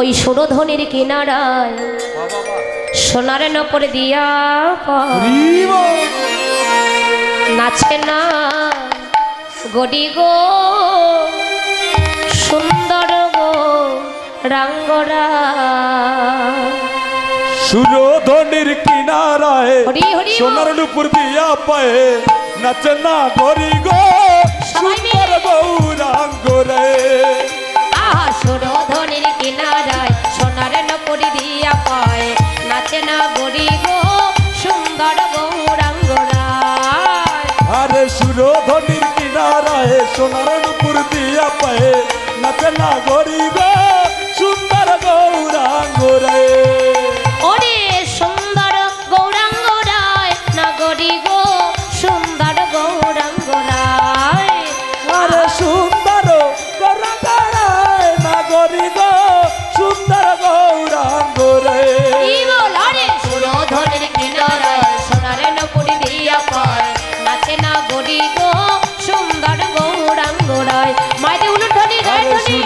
ওই সুরধনির কিনারায় সোনার নপর দিয়া। নাচে না গডি গো সুন্দর গো রাঙ্গরা সুরধনির কিনারায়। সোনার নুপুর দিয়া পায়ে নাচে না গরি গো সুন্দর মিলে। গৌরাঙ্গ রে আহা সুরধনির কিনারায় সোনার নুপুর দিয়া পায়ে নাচে না গরি গো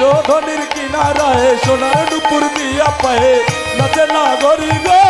আরে ধনি সুরধনির কিনারায় সোনার নুপুর দিয়া পায়ে নাচে না গরি গো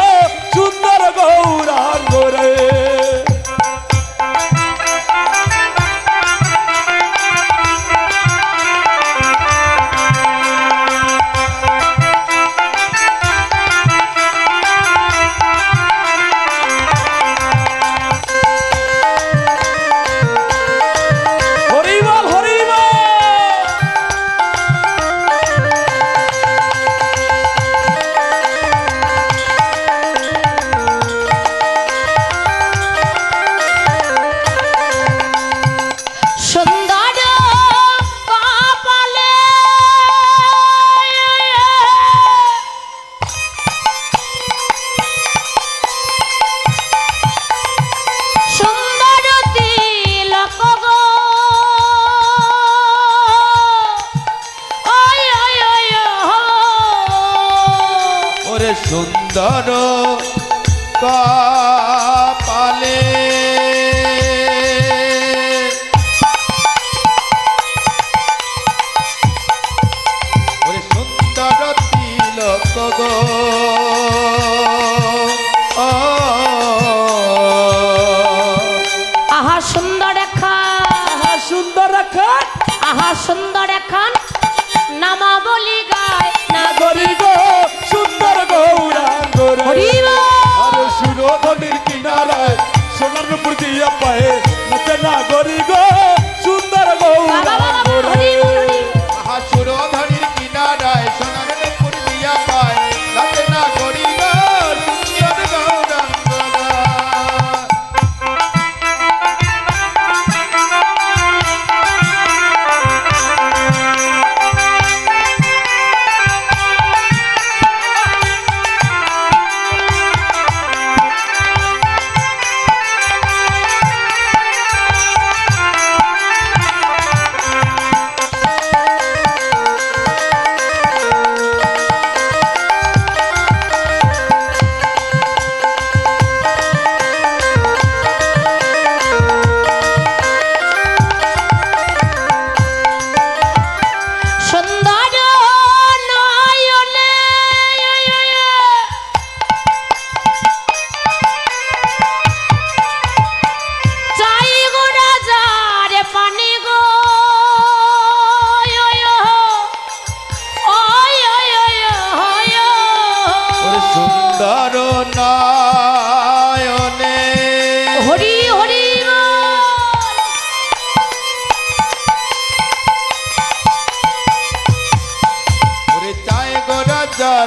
সুন্দর কপালে। ওরে সুন্দর তিলক গো। ও। আহা সুন্দর এখন। আহা সুন্দর খান আহা সুন্দর এখন। নামা বলি গায় না গরি গো সুন্দর গৌরাঙ্গ রে হরিবল। সুরধনির কিনারায় সোনার নুপুর দিয়া পায়ে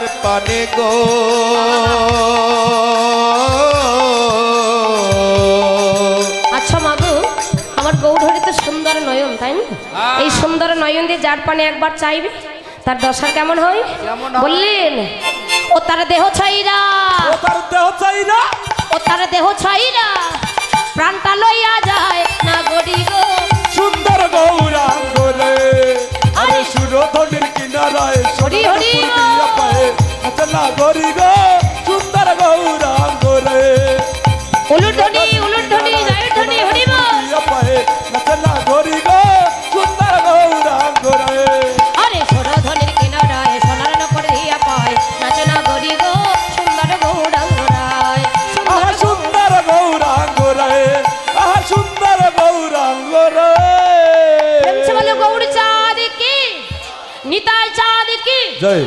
রাজার পানে গো। আচ্ছা মাগু আমার গৌরহরি তো সুন্দর নয়ন তাই না? এই সুন্দর নয়ন দিয়ে যার পানে একবার চাইবে তার দশা কেমন হয়? বললেন ও তার দেহ ছাইরা। ও তার দেহ না ও তার দেহ ছাইরা। প্রাণটা লইয়া যায় না গড়ি গো। খেলা করি গো সুন্দর গৌরাঙ্গ রে। উলুধ্বনি উলুধ্বনি জয়ধ্বনি হরিব। পায়ে খেলা করি গো সুন্দর গৌরাঙ্গ রে। আরে সোনাধনের কিনারায় সোনার নকর দিয়া পায় নাচনা করি গো সুন্দর গৌরাঙ্গ রায়। আহা সুন্দর গৌরাঙ্গ রে আহা সুন্দর গৌরাঙ্গ রে। বলো গৌর চাঁদ কি? নিতাই চাঁদ কি? জয়।